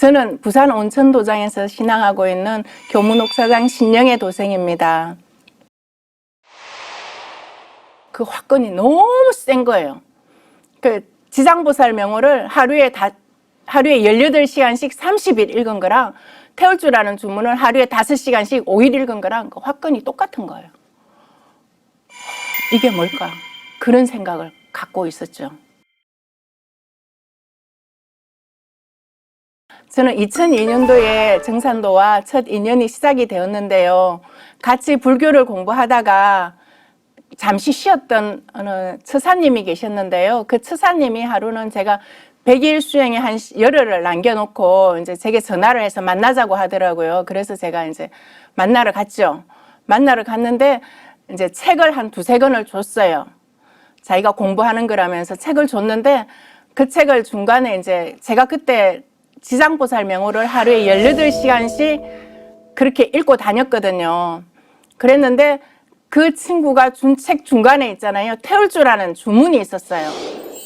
저는 부산 온천도장에서 신앙하고 있는 교무목사장 신영의 도생입니다. 그 화건이 너무 센 거예요. 그 지장보살 명호를 하루에 다 하루에 18시간씩 30일 읽은 거랑 태울 줄 아는 주문을 하루에 5시간씩 5일 읽은 거랑 그 화건이 똑같은 거예요. 이게 뭘까? 그런 생각을 갖고 있었죠. 저는 2002년도에 정산도와 첫 인연이 시작이 되었는데요. 같이 불교를 공부하다가 잠시 쉬었던 어느 처사님이 계셨는데요. 그 처사님이 하루는 제가 100일 수행에 한 시- 열흘을 남겨놓고 이제 제게 전화를 해서 만나자고 하더라고요. 그래서 제가 이제 만나러 갔죠. 만나러 갔는데 이제 책을 한 두세 권을 줬어요. 자기가 공부하는 거라면서 책을 줬는데 그 책을 중간에 이제 제가 그때 지장보살 명호를 하루에 18시간씩 그렇게 읽고 다녔거든요. 그랬는데 그 친구가 준 책 중간에 있잖아요. 태울 줄 아는 주문이 있었어요.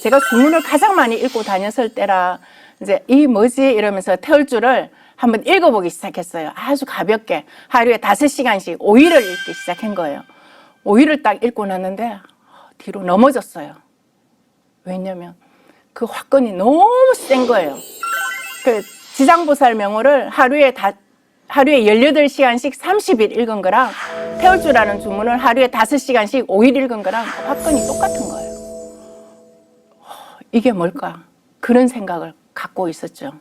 제가 주문을 가장 많이 읽고 다녔을 때라 이제 이 뭐지 이러면서 태울 줄을 한번 읽어보기 시작했어요. 아주 가볍게 하루에 다섯 시간씩 오일을 읽기 시작한 거예요. 오일을 딱 읽고 났는데 뒤로 넘어졌어요. 왜냐면 그 화건이 너무 센 거예요. 그 지장보살 명호를 하루에 다 하루에 18시간씩 30일 읽은 거랑 태울 줄 아는 주문을 하루에 5시간씩 5일 읽은 거랑 화건이 똑같은 거예요. 허, 이게 뭘까? 그런 생각을 갖고 있었죠.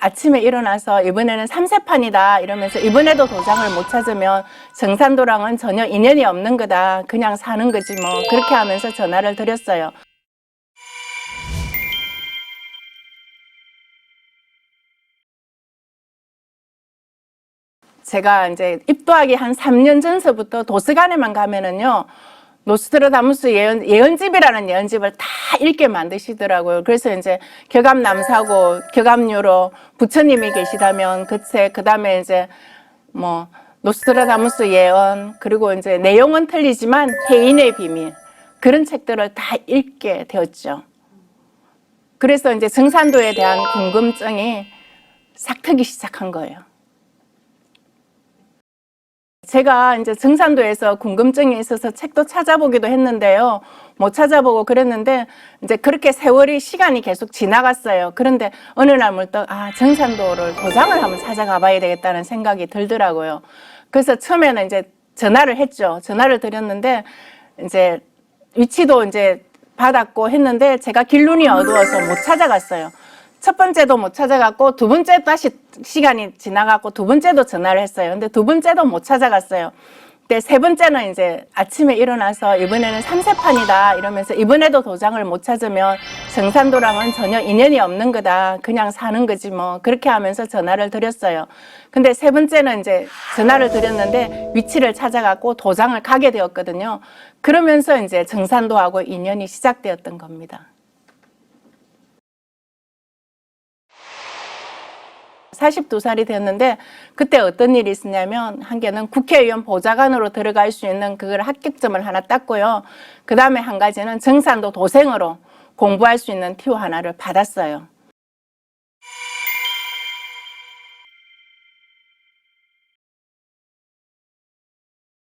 아침에 일어나서 이번에는 삼세판이다 이러면서 이번에도 도장을 못 찾으면 정산도랑은 전혀 인연이 없는 거다. 그냥 사는 거지 뭐. 그렇게 하면서 전화를 드렸어요. 제가 이제 입도하기 한 3년 전서부터 도서관에만 가면은요. 노스트라다무스 예언, 예언집이라는 예언집을 다 읽게 만드시더라고요. 그래서 이제 격암 남사고, 격암유로 부처님이 계시다면 그 책, 그 다음에 이제 뭐, 노스트라다무스 예언, 그리고 이제 내용은 틀리지만 해인의 비밀, 그런 책들을 다 읽게 되었죠. 그래서 이제 정산도에 대한 궁금증이 싹 트기 시작한 거예요. 제가 이제 정산도에서 궁금증이 있어서 책도 찾아보기도 했는데요. 못 찾아보고 그랬는데 이제 그렇게 세월이 시간이 계속 지나갔어요. 그런데 어느 날 물떡 아 정산도를 도장을 한번 찾아가 봐야 되겠다는 생각이 들더라고요. 그래서 처음에는 이제 전화를 했죠. 전화를 드렸는데 이제 위치도 이제 받았고 했는데 제가 길눈이 어두워서 못 찾아갔어요. 첫 번째도 못 찾아갔고 두 번째 다시 시간이 지나갔고 두 번째도 전화를 했어요. 근데 두 번째도 못 찾아갔어요. 근데 세 번째는 이제 아침에 일어나서 이번에는 삼세판이다 이러면서 이번에도 도장을 못 찾으면 정산도랑은 전혀 인연이 없는 거다. 그냥 사는 거지 뭐. 그렇게 하면서 전화를 드렸어요. 근데 세 번째는 이제 전화를 드렸는데 위치를 찾아갖고 도장을 가게 되었거든요. 그러면서 이제 정산도하고 인연이 시작되었던 겁니다. 42살이 됐는데 그때 어떤 일이 있었냐면 한 개는 국회의원 보좌관으로 들어갈 수 있는 그걸 합격점을 하나 땄고요. 그 다음에 한 가지는 정산도 도생으로 공부할 수 있는 티오 하나를 받았어요.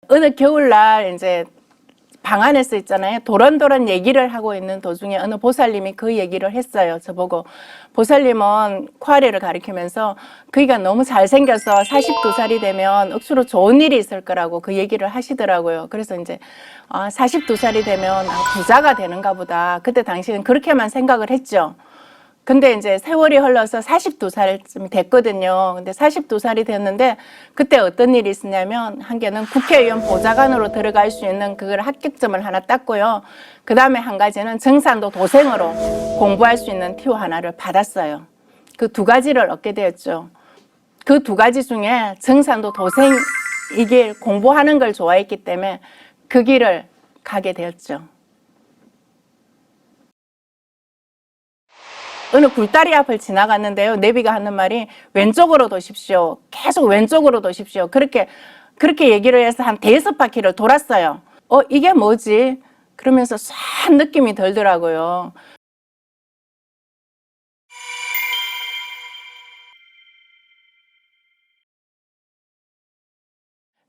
어느 겨울날 이제 방 안에서 있잖아요. 도란도란 얘기를 하고 있는 도중에 어느 보살님이 그 얘기를 했어요. 저보고 보살님은 쿼리를 가리키면서 그이가 너무 잘생겨서 42살이 되면 억수로 좋은 일이 있을 거라고 그 얘기를 하시더라고요. 그래서 이제 아, 42살이 되면 아, 부자가 되는가 보다. 그때 당시는 그렇게만 생각을 했죠. 근데 이제 세월이 흘러서 42살쯤 됐거든요. 근데 42살이 됐는데 그때 어떤 일이 있었냐면 한 개는 국회의원 보좌관으로 들어갈 수 있는 그걸 합격점을 하나 땄고요. 그 다음에 한 가지는 정산도 도생으로 공부할 수 있는 티오 하나를 받았어요. 그 두 가지를 얻게 되었죠. 그 두 가지 중에 정산도 도생 이길 공부하는 걸 좋아했기 때문에 그 길을 가게 되었죠. 어느 굴다리 앞을 지나갔는데요. 내비가 하는 말이 왼쪽으로 도십시오. 계속 왼쪽으로 도십시오. 그렇게 그렇게 얘기를 해서 한 대여섯 바퀴를 돌았어요. 어 이게 뭐지? 그러면서 싹 느낌이 들더라고요.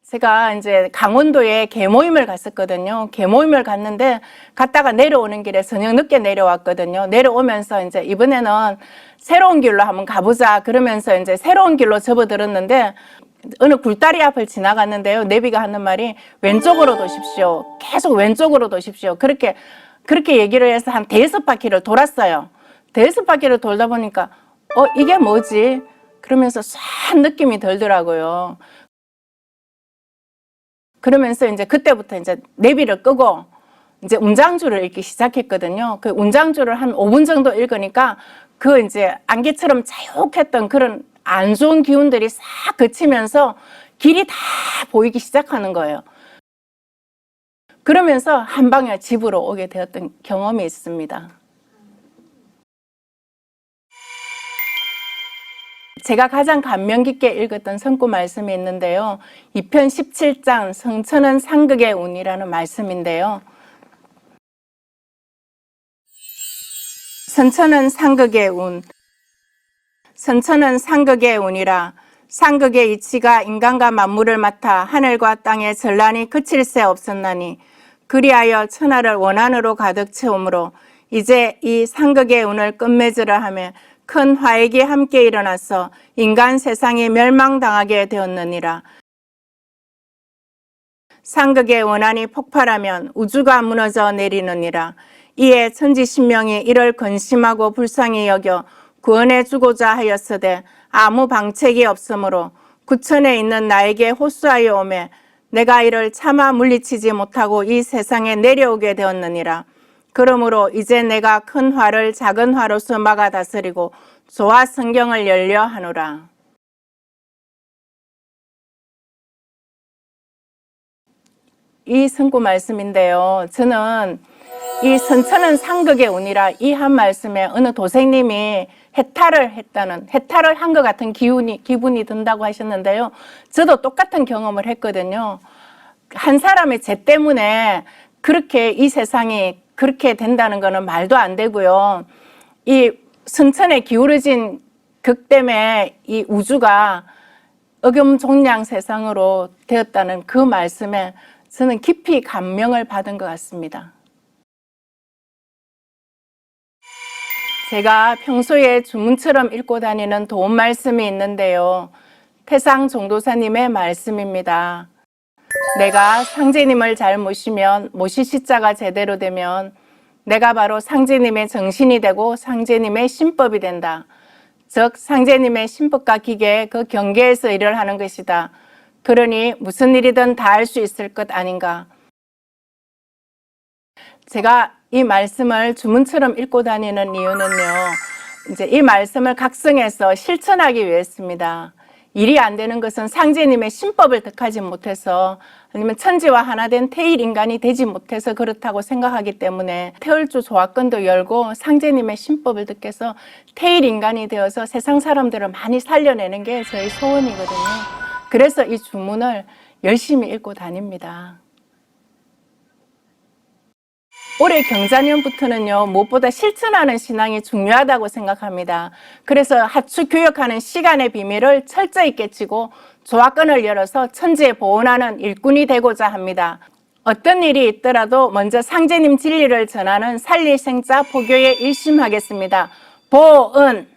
제가 이제 강원도에 개모임을 갔었거든요. 개모임을 갔는데 갔다가 내려오는 길에 저녁 늦게 내려왔거든요. 내려오면서 이제 이번에는 새로운 길로 한번 가보자 그러면서 이제 새로운 길로 접어들었는데 어느 굴다리 앞을 지나갔는데요. 내비가 하는 말이 왼쪽으로 도십시오. 계속 왼쪽으로 도십시오. 그렇게 그렇게 얘기를 해서 한 대여섯 바퀴를 돌았어요. 대여섯 바퀴를 돌다 보니까 어 이게 뭐지? 그러면서 싹 느낌이 들더라고요. 그러면서 이제 그때부터 이제 내비를 끄고 이제 운장주를 읽기 시작했거든요. 그 운장주를 한 5분 정도 읽으니까 그 이제 안개처럼 자욱했던 그런 안 좋은 기운들이 싹 그치면서 길이 다 보이기 시작하는 거예요. 그러면서 한 방에 집으로 오게 되었던 경험이 있습니다. 제가 가장 감명 깊게 읽었던 성구 말씀이 있는데요. 2편 17장 성천은 상극의 운이라는 말씀인데요. 선천은 상극의 운. 선천은 상극의 운이라 상극의 이치가 인간과 만물을 맡아 하늘과 땅의 전란이 그칠 새 없었나니 그리하여 천하를 원한으로 가득 채우므로 이제 이 상극의 운을 끝맺으려 하며 큰 화액이 함께 일어나서 인간 세상이 멸망당하게 되었느니라. 상극의 원한이 폭발하면 우주가 무너져 내리느니라. 이에 천지신명이 이를 근심하고 불쌍히 여겨 구원해 주고자 하였으되 아무 방책이 없으므로 구천에 있는 나에게 호소하여 오매 내가 이를 차마 물리치지 못하고 이 세상에 내려오게 되었느니라. 그러므로 이제 내가 큰 화를 작은 화로서 막아 다스리고 조화 성경을 열려 하노라. 이 성구 말씀인데요. 저는 이 선천은 상극의 운이라 이 한 말씀에 어느 도생님이 해탈을 했다는 해탈을 한 것 같은 기운이 기분이 든다고 하셨는데요. 저도 똑같은 경험을 했거든요. 한 사람의 죄 때문에 그렇게 이 세상이 그렇게 된다는 거는 말도 안 되고요. 이 선천에 기울어진 극 때문에 이 우주가 억염종양 세상으로 되었다는 그 말씀에 저는 깊이 감명을 받은 것 같습니다. 제가 평소에 주문처럼 읽고 다니는 도움 말씀이 있는데요. 태상 종도사님의 말씀입니다. 내가 상제님을 잘 모시면 모시 시자가 제대로 되면 내가 바로 상제님의 정신이 되고 상제님의 신법이 된다. 즉 상제님의 신법과 기계 그 경계에서 일을 하는 것이다. 그러니 무슨 일이든 다 할 수 있을 것 아닌가. 제가 이 말씀을 주문처럼 읽고 다니는 이유는요. 이제 이 말씀을 각성해서 실천하기 위해서입니다. 일이 안 되는 것은 상제님의 신법을 득하지 못해서 아니면 천지와 하나 된 태일 인간이 되지 못해서 그렇다고 생각하기 때문에 태월주 조합권도 열고 상제님의 신법을 득해서 태일 인간이 되어서 세상 사람들을 많이 살려내는 게 저희 소원이거든요. 그래서 이 주문을 열심히 읽고 다닙니다. 올해 경자년부터는요, 무엇보다 실천하는 신앙이 중요하다고 생각합니다. 그래서 하추 교육하는 시간의 비밀을 철저히 깨치고 조합권을 열어서 천지에 보온하는 일꾼이 되고자 합니다. 어떤 일이 있더라도 먼저 상제님 진리를 전하는 살리생자 포교에 일심하겠습니다. 보은